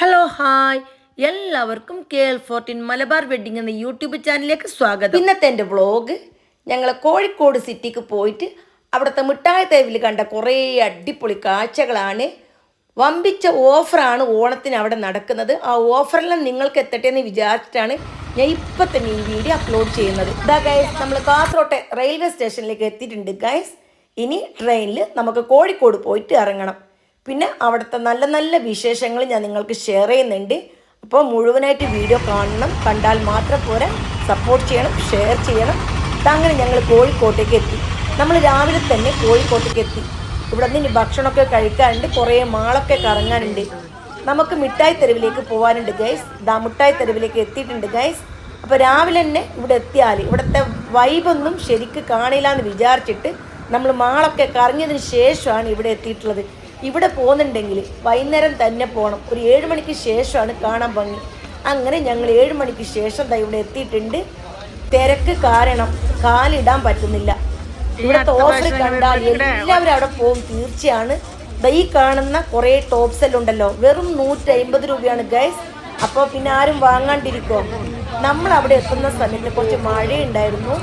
Hello hi എല്ലാവർക്കും K L fourteen Malabar wedding എന്ന YouTube ചാനലിലേക്ക് സ്വാഗതം. ഇന്നത്തെ എന്റെ വ്ളോഗ് ഞങ്ങൾ കോഴിക്കോട് സിറ്റിക്ക് പോയിട്ട് അവിടുത്തെ മിഠായി തേവിൽ കണ്ട കുറേ അടിപൊളി കാഴ്ചകളാണ്. വമ്പിച്ച ഓഫറാണ് ഓണത്തിന് അവിടെ നടക്കുന്നത്. ആ ഓഫറെല്ലാം നിങ്ങൾക്ക് എത്തട്ടെ എന്ന് വിചാരിച്ചിട്ടാണ് ഞാൻ ഇപ്പം തന്നെ ഈ വീഡിയോ അപ്ലോഡ് ചെയ്യുന്നത്. ഇതാ ഗൈസ് നമ്മൾ കാസർകോട്ടെ റെയിൽവേ സ്റ്റേഷനിലേക്ക് എത്തിയിട്ടുണ്ട് ഗൈസ് ഇനി ട്രെയിനിൽ നമുക്ക് കോഴിക്കോട് പോയിട്ട് ഇറങ്ങണം. പിന്നെ അവിടുത്തെ നല്ല നല്ല വിശേഷങ്ങൾ ഞാൻ നിങ്ങൾക്ക് ഷെയർ ചെയ്യുന്നുണ്ട്. അപ്പോൾ മുഴുവനായിട്ട് വീഡിയോ കാണണം. കണ്ടാൽ മാത്രം പോരാ. സപ്പോർട്ട് ചെയ്യണം ഷെയർ ചെയ്യണം. അങ്ങനെ ഞങ്ങൾ കോഴിക്കോട്ടേക്ക് എത്തി. നമ്മൾ രാവിലെ തന്നെ കോഴിക്കോട്ടേക്ക് എത്തി. ഇവിടെ നിന്ന് ഭക്ഷണമൊക്കെ കഴിക്കാനുണ്ട്. കുറേ മാളൊക്കെ കറങ്ങാനുണ്ട്. നമുക്ക് മിഠായി തെരുവിലേക്ക് പോകാനുണ്ട് ഗൈസ് ദാ മിഠായി തെരുവിലേക്ക് എത്തിയിട്ടുണ്ട് ഗൈസ് അപ്പോൾ രാവിലെ തന്നെ ഇവിടെ എത്തിയാൽ ഇവിടുത്തെ വൈബൊന്നും ശരിക്ക് കാണില്ല എന്ന് വിചാരിച്ചിട്ട് നമ്മൾ മാളൊക്കെ കറങ്ങിയതിന് ശേഷമാണ് ഇവിടെ എത്തിയിട്ടുള്ളത്. ഇവിടെ പോകുന്നുണ്ടെങ്കിൽ വൈകുന്നേരം തന്നെ പോകണം ഒരു ഏഴ് മണിക്ക് ശേഷമാണ് കാണാൻ ഭംഗി. അങ്ങനെ ഞങ്ങൾ ഏഴ് മണിക്ക് ശേഷം ദാ ഇവിടെ എത്തിയിട്ടുണ്ട്. തിരക്ക് കാരണം കാലിടാൻ പറ്റുന്നില്ല. ഇവിടുത്തെ ഓഫർ കണ്ടാൽ എല്ലാവരും അവിടെ പോകും. തീർച്ചയാണ്. ദാ ഈ കാണുന്ന കുറേ ടോപ്സ് എല്ലാം ഉണ്ടല്ലോ. വെറും നൂറ്റി അമ്പത് രൂപയാണ് ഗൈസ് അപ്പോൾ പിന്നെ ആരും വാങ്ങാണ്ടിരിക്കോ. നമ്മൾ അവിടെ എത്തുന്ന സമയത്ത് കുറച്ച് മഴയുണ്ടായിരുന്നു.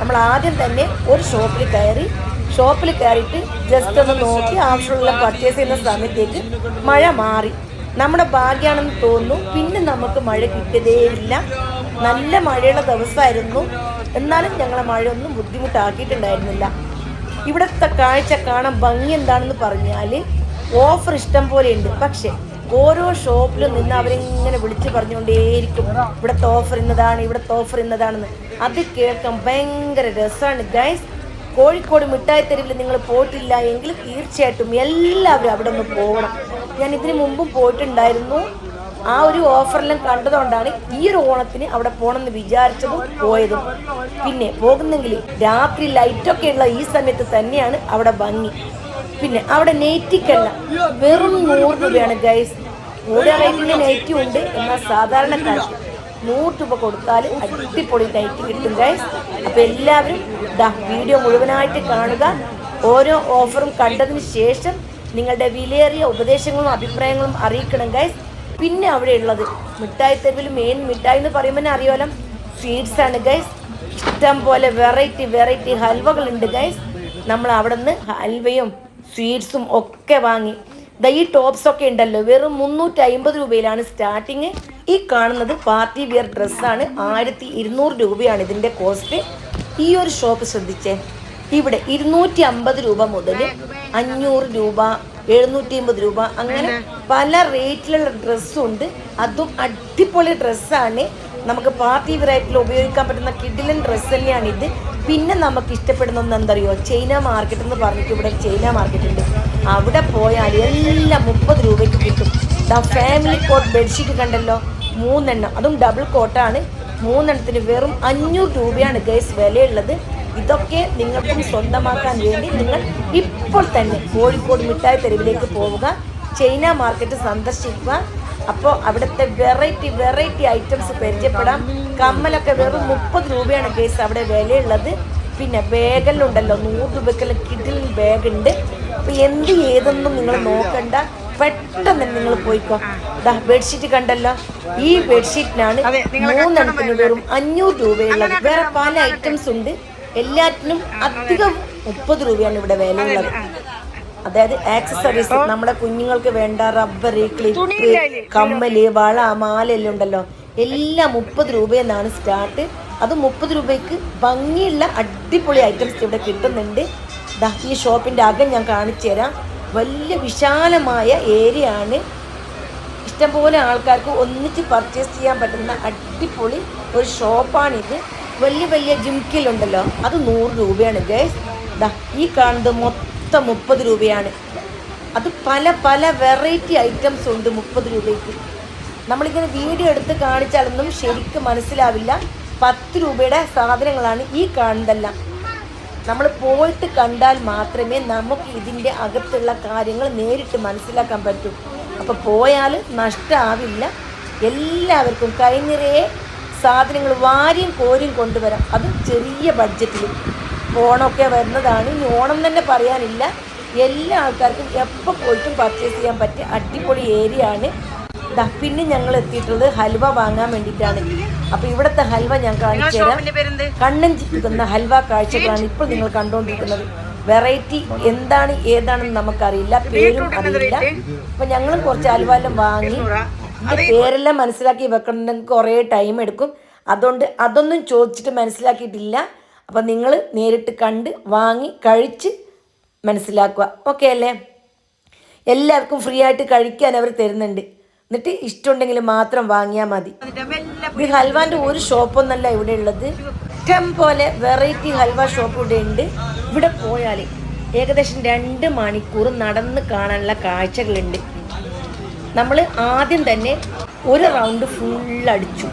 നമ്മൾ ആദ്യം തന്നെ ഒരു ഷോപ്പിൽ കയറി ഷോപ്പിൽ കയറിയിട്ട് ജസ്റ്റ് ഒന്ന് നോക്കി ആവശ്യമുള്ള പർച്ചേസ് ചെയ്യുന്ന സമയത്തേക്ക് മഴ മാറി. നമ്മുടെ ഭാഗ്യമാണെന്ന് തോന്നുന്നു. പിന്നെ നമുക്ക് മഴ കിട്ടിയതേയില്ല നല്ല മഴയുള്ള ദിവസമായിരുന്നു. എന്നാലും ഞങ്ങളെ മഴ ഒന്നും ബുദ്ധിമുട്ടാക്കിയിട്ടുണ്ടായിരുന്നില്ല. ഇവിടുത്തെ കാഴ്ച കാണാൻ ഭംഗി എന്താണെന്ന് പറഞ്ഞാൽ ഓഫർ ഇഷ്ടം പോലെ ഉണ്ട് പക്ഷേ ഓരോ ഷോപ്പിലും നിന്ന് അവരിങ്ങനെ വിളിച്ച് പറഞ്ഞുകൊണ്ടേയിരിക്കും. ഇവിടുത്തെ ഓഫർ ഇന്നതാണ് ഇവിടുത്തെ ഓഫർ ഇന്നതാണെന്ന്. അത് കേൾക്കാൻ ഭയങ്കര രസമാണ്. ഗൈസ് കോഴിക്കോട് മിഠായി തെരുവിൽ നിങ്ങൾ പോയിട്ടില്ല എങ്കിൽ തീർച്ചയായിട്ടും എല്ലാവരും അവിടെ ഒന്ന് പോകണം. ഞാൻ ഇതിനു മുമ്പും പോയിട്ടുണ്ടായിരുന്നു. ആ ഒരു ഓഫറെല്ലാം കണ്ടതുകൊണ്ടാണ് ഈ ഒരു ഓണത്തിന് അവിടെ പോകണമെന്ന് വിചാരിച്ചതും പോയതും. പിന്നെ പോകുന്നെങ്കിൽ രാത്രി ലൈറ്റൊക്കെ ഉള്ള ഈ സമയത്ത് തന്നെയാണ് അവിടെ ഭംഗി. പിന്നെ അവിടെ നെയ്റ്റിക്കല്ല വെറും നൂറ് രൂപയാണ് ഗൈസ് ഓരോ റേറ്റിന്റെ നെയ്റ്റും ഉണ്ട് എന്നാൽ സാധാരണക്കാർക്ക്. നൂറ് രൂപ കൊടുത്താൽ അടിപൊളി ലൈറ്റ് കിട്ടും ഗൈസ് അപ്പോൾ എല്ലാവരും ദാ വീഡിയോ മുഴുവനായിട്ട് കാണുക. ഓരോ ഓഫറും കണ്ടതിന് ശേഷം നിങ്ങളുടെ വിലയേറിയ ഉപദേശങ്ങളും അഭിപ്രായങ്ങളും അറിയിക്കണം ഗൈസ് പിന്നെ അവിടെ ഉള്ളത് മിഠായി തെരുവിൽ മെയിൻ മിഠായി എന്ന് പറയുമ്പോൾ തന്നെ അറിയാലോ. സ്വീറ്റ്സ് ആണ് ഗൈസ് ഇഷ്ടം പോലെ വെറൈറ്റി വെറൈറ്റി ഹൽവകളുണ്ട് ഗൈസ് നമ്മൾ അവിടെ നിന്ന് ഹൽവയും സ്വീറ്റ്സും ഒക്കെ വാങ്ങി ദാ ഈ ടോപ്സ് ഒക്കെ ഉണ്ടല്ലോ. വെറും മുന്നൂറ്റി അമ്പത് രൂപയിലാണ് സ്റ്റാർട്ടിങ് ഈ കാണുന്നത് പാർട്ടി വിയർ ഡ്രസ്സാണ് ആയിരത്തി ഇരുന്നൂറ് രൂപയാണ് ഇതിന്റെ കോസ്റ്റ് ഈ ഒരു ഷോപ്പ് ശ്രദ്ധിച്ചേ. ഇവിടെ ഇരുന്നൂറ്റി അമ്പത് രൂപ മുതൽ അഞ്ഞൂറ് രൂപ എഴുന്നൂറ്റി അമ്പത് രൂപ അങ്ങനെ പല റേറ്റിലുള്ള ഡ്രസ്സുണ്ട് അതും അടിപൊളി ഡ്രസ്സാണ് നമുക്ക് പാർട്ടി വെറൈറ്റിയിൽ ഉപയോഗിക്കാൻ പറ്റുന്ന കിഡിലൻ ഡ്രസ്സ് തന്നെയാണ് ഇത്. പിന്നെ നമുക്ക് ഇഷ്ടപ്പെടുന്ന ഒന്ന് എന്തറിയോ ചൈന മാർക്കറ്റ് എന്ന് പറഞ്ഞിട്ട് ഇവിടെ ചൈന മാർക്കറ്റ് ഉണ്ട്. അവിടെ പോയാൽ എല്ലാം മുപ്പത് രൂപയ്ക്ക് കിട്ടും. ദ ഫാമിലി കോട്ട് ബെഡ്ഷീറ്റ് കണ്ടല്ലോ? മൂന്നെണ്ണം. അതും ഡബിൾ കോട്ടാണ് മൂന്നെണ്ണത്തിന് വെറും അഞ്ഞൂറ് രൂപയാണ് ഗൈസ് വിലയുള്ളത്. ഇതൊക്കെ നിങ്ങൾക്കും സ്വന്തമാക്കാൻ വേണ്ടി നിങ്ങൾ ഇപ്പോൾ തന്നെ കോഴിക്കോട് മിഠായി തെരുവിലേക്ക് പോവുക. ചൈന മാർക്കറ്റ് സന്ദർശിക്കുക. അപ്പോൾ അവിടുത്തെ വെറൈറ്റി വെറൈറ്റി ഐറ്റംസ് പരിചയപ്പെടാം. കമ്മലൊക്കെ വെറും മുപ്പത് രൂപയാണ് കേസ് അവിടെ വിലയുള്ളത്. പിന്നെ ബാഗെല്ലാം നൂറ് രൂപയ്ക്കുള്ള കിഡിൽ ബാഗ് ഉണ്ട് അപ്പോൾ എന്ത് ഏതൊന്നും നിങ്ങൾ നോക്കണ്ട. പെട്ടെന്ന് നിങ്ങൾ പോയിക്കോ. ദാ ബെഡ്ഷീറ്റ് കണ്ടല്ലോ. ഈ ബെഡ്ഷീറ്റിനാണ് മൂന്നെണ്ണത്തിന് വെറും അഞ്ഞൂറ് രൂപയുള്ളത്. വേറെ പല ഐറ്റംസ് ഉണ്ട്. എല്ലാറ്റിനും അധികം മുപ്പത് രൂപയാണ് ഇവിടെ വിലയുള്ളത്. അതായത് ആക്സസറീസ് നമ്മുടെ കുഞ്ഞുങ്ങൾക്ക് വേണ്ട റബ്ബർ ക്ലിപ്പ് കമ്മൽ വള മാല എല്ലാം ഉണ്ടല്ലോ എല്ലാം മുപ്പത് രൂപയെന്നാണ് സ്റ്റാർട്ട് അത് മുപ്പത് രൂപയ്ക്ക് ഭംഗിയുള്ള അടിപൊളി ഐറ്റംസ് ഇവിടെ കിട്ടുന്നുണ്ട്. ഈ ഷോപ്പിന്റെ അകം ഞാൻ കാണിച്ചു തരാം. വലിയ വിശാലമായ ഏരിയ ആണ്. ഇഷ്ടംപോലെ ആൾക്കാർക്ക് ഒന്നിച്ച് പർച്ചേസ് ചെയ്യാൻ പറ്റുന്ന അടിപൊളി ഒരു ഷോപ്പാണിത്. വലിയ വലിയ ജിംകിലുണ്ടല്ലോ അത് നൂറ് രൂപയാണ് ഗേസ് ദാ ഈ കാണുന്നത് മൊത്തം മുപ്പത് രൂപയാണ്. അത് പല പല വെറൈറ്റി ഐറ്റംസ് ഉണ്ട് മുപ്പത് രൂപയ്ക്ക്. നമ്മളിങ്ങനെ വീഡിയോ എടുത്ത് കാണിച്ചാലൊന്നും ശരിക്കും മനസ്സിലാവില്ല. പത്ത് രൂപയുടെ സാധനങ്ങളാണ് ഈ കാണുന്നതെല്ലാം. നമ്മൾ പോയിട്ട് കണ്ടാൽ മാത്രമേ നമുക്ക് ഇതിന്റെ അകത്തുള്ള കാര്യങ്ങൾ നേരിട്ട് മനസ്സിലാക്കാൻ പറ്റൂ. അപ്പോൾ പോയാൽ നഷ്ടമാവില്ല എല്ലാവർക്കും കൈനിറയെ സാധനങ്ങൾ വാരിയും കോരിയും കൊണ്ടുവരാം. അതും ചെറിയ ബഡ്ജറ്റിൽ ഓണമൊക്കെ വരുന്നതാണ്. ഇനി ഓണം തന്നെ പറയാനില്ല. എല്ലാ ആൾക്കാർക്കും എപ്പോൾ പോയിട്ടും പർച്ചേസ് ചെയ്യാൻ പറ്റിയ അടിപൊളി ഏരിയ ആണ്. ദാ പിന്നെ ഞങ്ങൾ എത്തിയിട്ടുള്ളത് ഹൽവ വാങ്ങാൻ വേണ്ടിയിട്ടാണ്. അപ്പോൾ ഇവിടുത്തെ ഹൽവ ഞാൻ കാണിച്ചു തരാം. കണ്ണൻ ചിപ്പിക്കുന്ന ഹൽവ കാഴ്ചകളാണ് ഇപ്പോൾ നിങ്ങൾ കണ്ടുകൊണ്ടിരിക്കുന്നത് വെറൈറ്റി എന്താണ് ഏതാണെന്ന് നമുക്കറിയില്ല. പേരും അറിയില്ല. അപ്പൊ ഞങ്ങളും കുറച്ച് ഹൽവ എല്ലാം വാങ്ങി. പേരെല്ലാം മനസ്സിലാക്കി വെക്കണമെങ്കിൽ കുറേ ടൈം എടുക്കും. അതുകൊണ്ട് അതൊന്നും ചോദിച്ചിട്ട് മനസ്സിലാക്കിയിട്ടില്ല. അപ്പം നിങ്ങൾ നേരിട്ട് കണ്ട് വാങ്ങി കഴിച്ച് മനസ്സിലാക്കുക. ഓക്കെ അല്ലേ? എല്ലാവർക്കും ഫ്രീ ആയിട്ട് കഴിക്കാൻ അവർ തരുന്നുണ്ട്. എന്നിട്ട് ഇഷ്ടമുണ്ടെങ്കിൽ മാത്രം വാങ്ങിയാൽ മതി. ഈ ഹൽവാന്റെ ഒരു ഷോപ്പൊന്നല്ല ഇവിടെ ഉള്ളത്. ഇഷ്ടം പോലെ വെറൈറ്റി ഹൽവ ഷോപ്പ് ഇവിടെ ഉണ്ട്. ഇവിടെ പോയാൽ ഏകദേശം രണ്ട് മണിക്കൂർ നടന്ന് കാണാനുള്ള കാഴ്ചകളുണ്ട്. നമ്മൾ ആദ്യം തന്നെ ഒരു റൗണ്ട് ഫുൾ അടിച്ചു.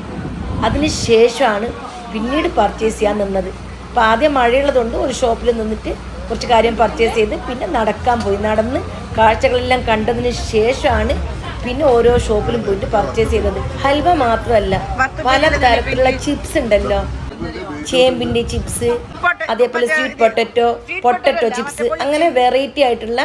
അതിന് ശേഷമാണ് പിന്നീട് പർച്ചേസ് ചെയ്യാൻ നിന്നത്. അപ്പോൾ ആദ്യം മഴയുള്ളതുകൊണ്ട് ഒരു ഷോപ്പിൽ നിന്നിട്ട് കുറച്ച് കാര്യം പർച്ചേസ് ചെയ്ത് പിന്നെ നടക്കാൻ പോയി. നടന്ന് കാഴ്ചകളെല്ലാം കണ്ടതിന് ശേഷമാണ് പിന്നെ ഓരോ ഷോപ്പിലും പോയിട്ട് പർച്ചേസ് ചെയ്തത്. ഹൽവ മാത്രമല്ല പല തരത്തിലുള്ള ചിപ്സ് ഉണ്ടല്ലോ. ചേമ്പിന്റെ ചിപ്സ് അതേപോലെ സ്വീറ്റ് പൊട്ടറ്റോ പൊട്ടറ്റോ ചിപ്സ് അങ്ങനെ വെറൈറ്റി ആയിട്ടുള്ള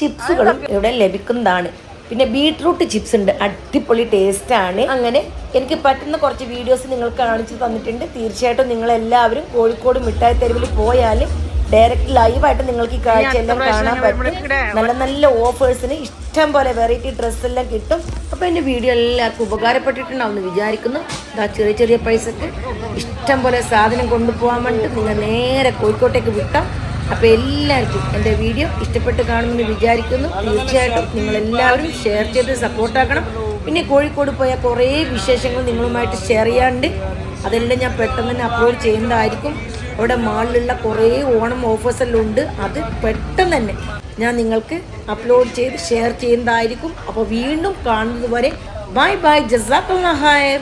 ചിപ്സുകളും ഇവിടെ ലഭിക്കുന്നതാണ്. പിന്നെ ബീട്രൂട്ട് ചിപ്സ് ഉണ്ട്. അടിപൊളി ടേസ്റ്റ് ആണ്. അങ്ങനെ എനിക്ക് പറ്റുന്ന കുറച്ച് വീഡിയോസ് നിങ്ങൾ കാണിച്ചു തന്നിട്ടുണ്ട്. തീർച്ചയായിട്ടും നിങ്ങൾ എല്ലാവരും കോഴിക്കോട് മിഠായി തെരുവിൽ പോയാൽ ഡയറക്റ്റ് ലൈവായിട്ട് നിങ്ങൾക്ക് ഈ കാഴ്ച എല്ലാം കാണാൻ പറ്റും. നല്ല നല്ല ഓഫേഴ്സിന് ഇഷ്ടം പോലെ വെറൈറ്റി ഡ്രസ്സ് എല്ലാം കിട്ടും. അപ്പോൾ എന്റെ വീഡിയോ എല്ലാവർക്കും ഉപകാരപ്പെട്ടിട്ടുണ്ടാവും എന്ന് വിചാരിക്കുന്നു. ഇതാ ചെറിയ ചെറിയ പൈസക്ക് ഇഷ്ടം പോലെ സാധനം കൊണ്ടുപോകാൻ വേണ്ടിയിട്ട് നിങ്ങൾ നേരെ കോഴിക്കോട്ടേക്ക് വിട്ടാൽ അപ്പോൾ എല്ലാവർക്കും എന്റെ വീഡിയോ ഇഷ്ടപ്പെട്ട് കാണുമെന്ന് വിചാരിക്കുന്നു. തീർച്ചയായിട്ടും നിങ്ങളെല്ലാവരും ഷെയർ ചെയ്ത് സപ്പോർട്ടാക്കണം പിന്നെ കോഴിക്കോട് പോയ കുറേ വിശേഷങ്ങൾ നിങ്ങളുമായിട്ട് ഷെയർ ചെയ്യാണ്ട് അതെല്ലാം ഞാൻ പെട്ടെന്ന് തന്നെ അപ്ലോഡ് ചെയ്യുന്നതായിരിക്കും. അവിടെ മാളിലുള്ള കുറേ ഓണം ഓഫേഴ്സ് എല്ലാം ഉണ്ട്. അത് പെട്ടെന്ന് തന്നെ ഞാൻ നിങ്ങൾക്ക് അപ്ലോഡ് ചെയ്ത് ഷെയർ ചെയ്യുന്നതായിരിക്കും. അപ്പോൾ വീണ്ടും കാണുന്നത് വരെ ബൈ ബൈ ജസാഖ് ഹയർ